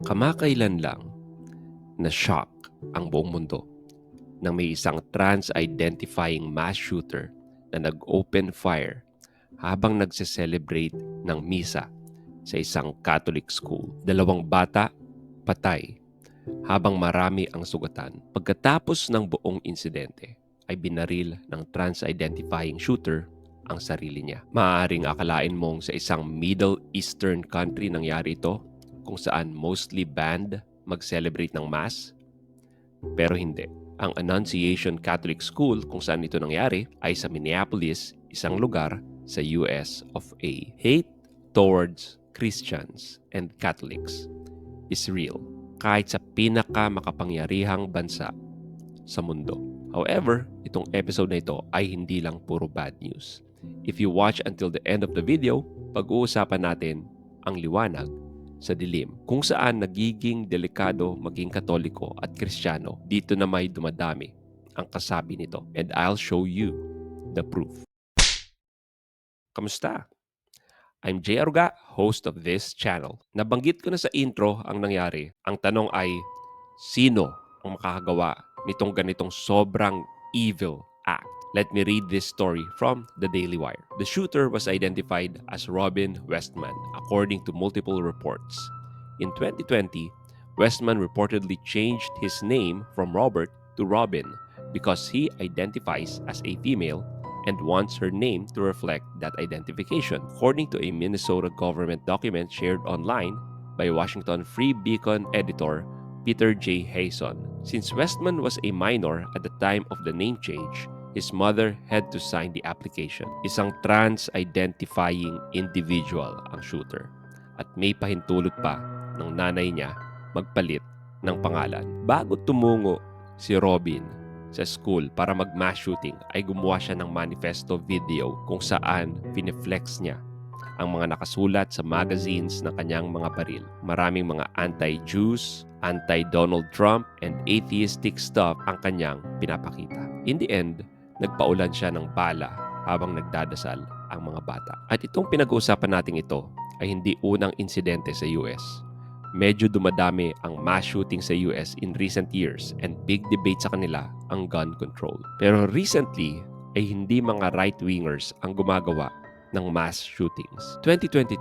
Kamakailan lang na shock ang buong mundo nang may isang trans-identifying mass shooter na nag-open fire habang nagse-celebrate ng misa sa isang Catholic school. Dalawang bata patay habang marami ang sugatan. Pagkatapos ng buong insidente ay binaril ng trans-identifying shooter ang sarili niya. Maaaring akalain mong sa isang Middle Eastern country nangyari ito kung saan mostly banned mag-celebrate ng Mass? Pero hindi. Ang Annunciation Catholic School kung saan ito nangyari ay sa Minneapolis, isang lugar sa US of A. Hate towards Christians and Catholics is real kahit sa pinaka makapangyarihang bansa sa mundo. However, itong episode na ito ay hindi lang puro bad news. If you watch until the end of the video, pag-uusapan natin ang liwanag sa dilim kung saan nagiging delikado maging katoliko at kristyano dito na may dumadami ang kasabi nito and I'll show you the proof. Kamusta? I'm Jay Aruga, host of this channel. Nabanggit ko na sa intro ang nangyari. Ang tanong ay, sino ang makakagawa nitong ganitong sobrang evil act? Let me read this story from the Daily Wire. The shooter was identified as Robin Westman, according to multiple reports. In 2020, Westman reportedly changed his name from Robert to Robin because he identifies as a female and wants her name to reflect that identification, according to a Minnesota government document shared online by Washington Free Beacon editor Peter J. Hayson. Since Westman was a minor at the time of the name change, his mother had to sign the application. Isang trans-identifying individual ang shooter at may pahintulot pa ng nanay niya magpalit ng pangalan. Bago tumungo si Robin sa school para mag-mass shooting ay gumawa siya ng manifesto video kung saan fineflex niya ang mga nakasulat sa magazines ng kanyang mga baril. Maraming mga anti-Jews, anti-Donald Trump, and atheistic stuff ang kanyang pinapakita. In the end, nagpaulan siya ng bala habang nagdadasal ang mga bata. At itong pinag-uusapan natin ito ay hindi unang insidente sa US. Medyo dumadami ang mass shooting sa US in recent years and big debate sa kanila ang gun control. Pero recently ay hindi mga right-wingers ang gumagawa ng mass shootings. 2023,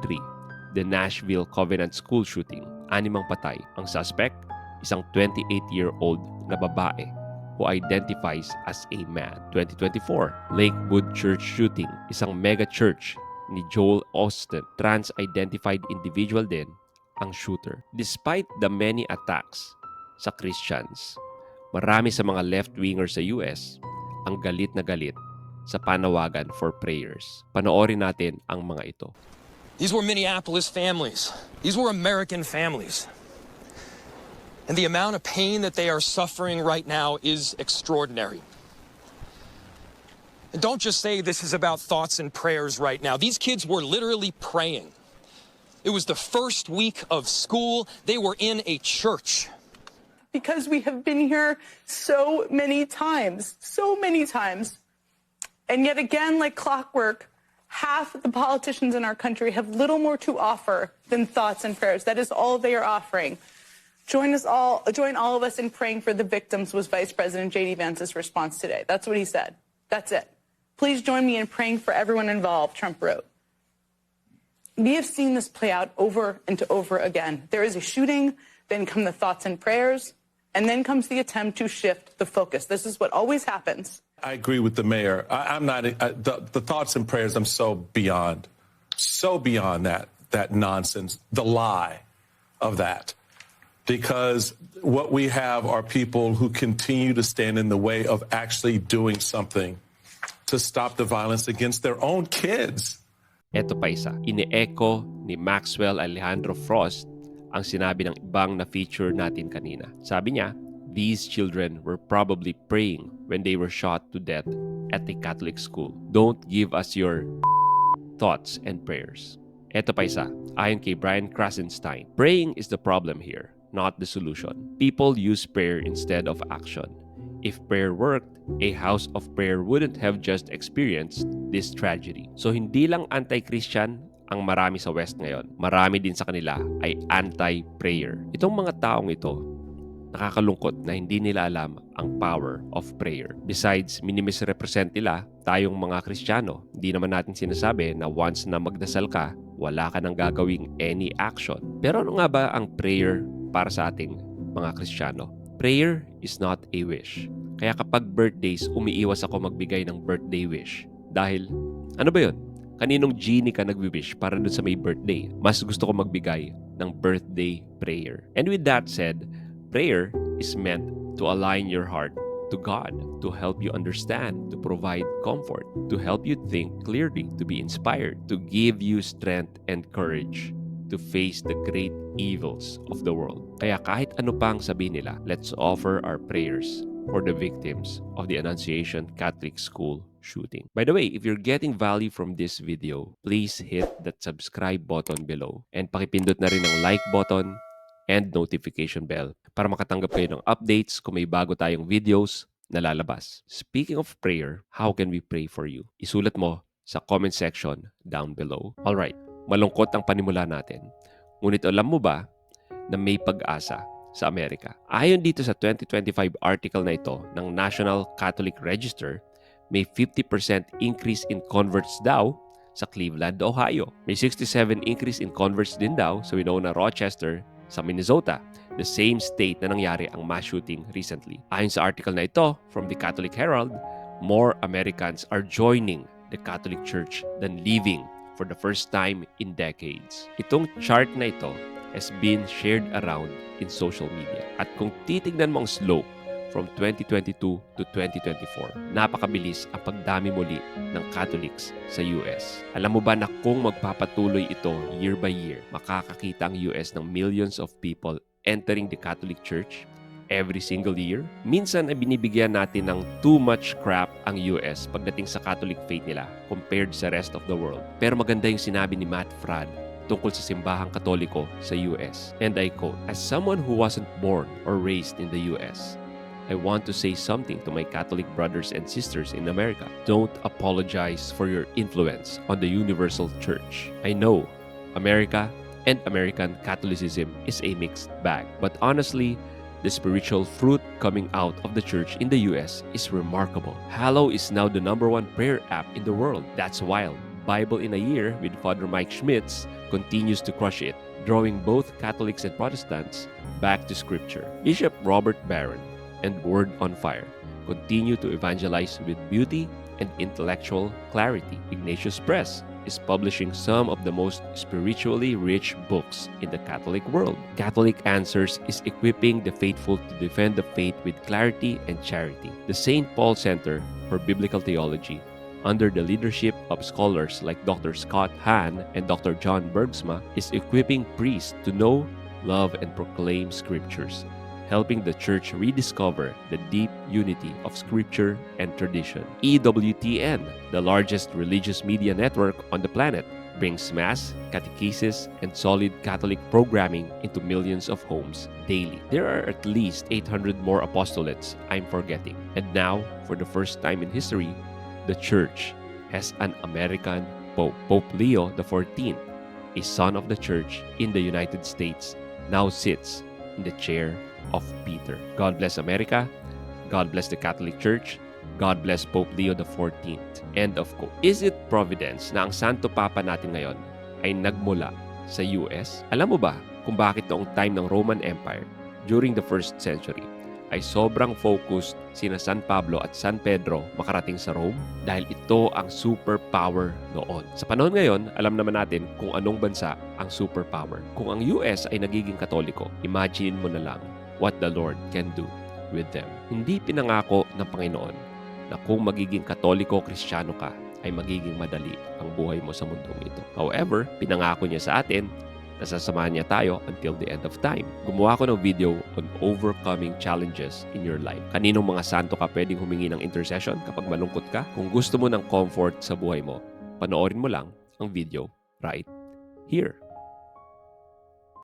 the Nashville Covenant School shooting, animang patay. Ang suspect, isang 28-year-old na babae who identifies as a man. 2024, Lakewood Church shooting, isang mega church ni Joel Austin, trans-identified individual din ang shooter. Despite the many attacks sa Christians, marami sa mga left-wingers sa US ang galit na galit sa panawagan for prayers. Panoorin natin ang mga ito. These were Minneapolis families. These were American families. And the amount of pain that they are suffering right now is extraordinary. And don't just say this is about thoughts and prayers right now. These kids were literally praying. It was the first week of school. They were in a church. because we have been here so many times, so many times. And yet again, like clockwork, half of the politicians in our country have little more to offer than thoughts and prayers. That is all they are offering. Join us all, join all of us in praying for the victims was Vice President J.D. Vance's response today. That's what he said. That's it. Please join me in praying for everyone involved, Trump wrote. We have seen this play out over and over again. There is a shooting, then come the thoughts and prayers, and then comes the attempt to shift the focus. This is what always happens. I agree with the mayor. I, I'm not I, the, the thoughts and prayers. I'm so beyond, so beyond that that nonsense, the lie of that, because what we have are people who continue to stand in the way of actually doing something to stop the violence against their own kids. Ito pa isa, ine-echo ni Maxwell Alejandro Frost ang sinabi ng ibang na feature natin kanina. Sabi niya, these children were probably praying when they were shot to death at a Catholic school. Don't give us your thoughts and prayers. Ito pa isa, ayon kay Brian Krasenstein, praying is the problem here, not the solution. People use prayer instead of action. If prayer worked, a house of prayer wouldn't have just experienced this tragedy. So hindi lang anti-Christian ang marami sa West ngayon. Marami din sa kanila ay anti-prayer. Itong mga taong ito, nakakalungkot na hindi nila alam ang power of prayer. Besides, minimisrepresent nila tayong mga Kristiyano. Hindi naman natin sinasabi na once na magdasal ka, wala ka nang gagawing any action. Pero ano nga ba ang prayer para sa ating mga Kristiyano? Prayer is not a wish. Kaya kapag birthdays, umiiwas ako magbigay ng birthday wish. Dahil, ano ba yun? Kaninong genie ka nagwi-wish para dun sa may birthday? Mas gusto ko magbigay ng birthday prayer. And with that said, prayer is meant to align your heart to God, to help you understand, to provide comfort, to help you think clearly, to be inspired, to give you strength and courage to face the great evils of the world. Kaya kahit ano pang sabihin nila, let's offer our prayers for the victims of the Annunciation Catholic School shooting. By the way, if you're getting value from this video, please hit that subscribe button below and pakipindot na rin ang like button and notification bell para makatanggap kayo ng updates kung may bago tayong videos na lalabas. Speaking of prayer, how can we pray for you? Isulat mo sa comment section down below. Alright, malungkot ang panimula natin. Ngunit alam mo ba na may pag-asa sa Amerika? Ayon dito sa 2025 article na ito ng National Catholic Register, may 50% increase in converts daw sa Cleveland, Ohio. May 67 increase in converts din daw sa Winona, Rochester, sa Minnesota, the same state na nangyari ang mass shooting recently. Ayon sa article na ito from the Catholic Herald, more Americans are joining the Catholic Church than leaving for the first time in decades. Itong chart na ito has been shared around in social media. At kung titignan mo ang slope from 2022 to 2024, napakabilis ang pagdami muli ng Catholics sa US. Alam mo ba na kung magpapatuloy ito year by year, makakakita ang US ng millions of people entering the Catholic Church every single year? Minsan ay binibigyan natin ng too much crap ang US pagdating sa Catholic faith nila compared sa rest of the world. Pero maganda yung sinabi ni Matt Fradd tungkol sa simbahang katoliko sa US. And I quote, As someone who wasn't born or raised in the US, I want to say something to my Catholic brothers and sisters in America. Don't apologize for your influence on the universal church. I know America and American Catholicism is a mixed bag, but honestly, the spiritual fruit coming out of the church in the US is remarkable. Hallow is now the number one prayer app in the world. That's wild. Bible in a Year with Father Mike Schmitz continues to crush it, drawing both Catholics and Protestants back to Scripture. Bishop Robert Barron and Word on Fire continue to evangelize with beauty and intellectual clarity. Ignatius Press is publishing some of the most spiritually rich books in the Catholic world. Catholic Answers is equipping the faithful to defend the faith with clarity and charity. The St. Paul Center for Biblical Theology under the leadership of scholars like Dr. Scott Hahn and Dr. John Bergsma, is equipping priests to know, love, and proclaim scriptures, helping the church rediscover the deep unity of scripture and tradition. EWTN, the largest religious media network on the planet, brings mass, catechesis, and solid Catholic programming into millions of homes daily. There are at least 800 more apostolates I'm forgetting. And now, for the first time in history, the church has an American Pope. Pope Leo XIV, a son of the church in the United States, now sits in the chair of Peter. God bless America. God bless the Catholic Church. God bless Pope Leo XIV. End of quote. Is it providence na ang Santo Papa natin ngayon ay nagmula sa US? Alam mo ba kung bakit noong time ng Roman Empire during the first century ay sobrang focused sina San Pablo at San Pedro makarating sa Rome dahil ito ang superpower noon. Sa panahon ngayon, alam naman natin kung anong bansa ang superpower. Kung ang US ay nagiging katoliko, imagine mo na lang what the Lord can do with them. Hindi pinangako ng Panginoon na kung magiging katoliko kristyano ka, ay magiging madali ang buhay mo sa mundong ito. However, pinangako niya sa atin Nasasamahan niya tayo until the end of time. Gumawa ko ng video on overcoming challenges in your life. Kaninong mga santo ka pwedeng humingi ng intercession kapag malungkot ka? Kung gusto mo ng comfort sa buhay mo, panoorin mo lang ang video right here.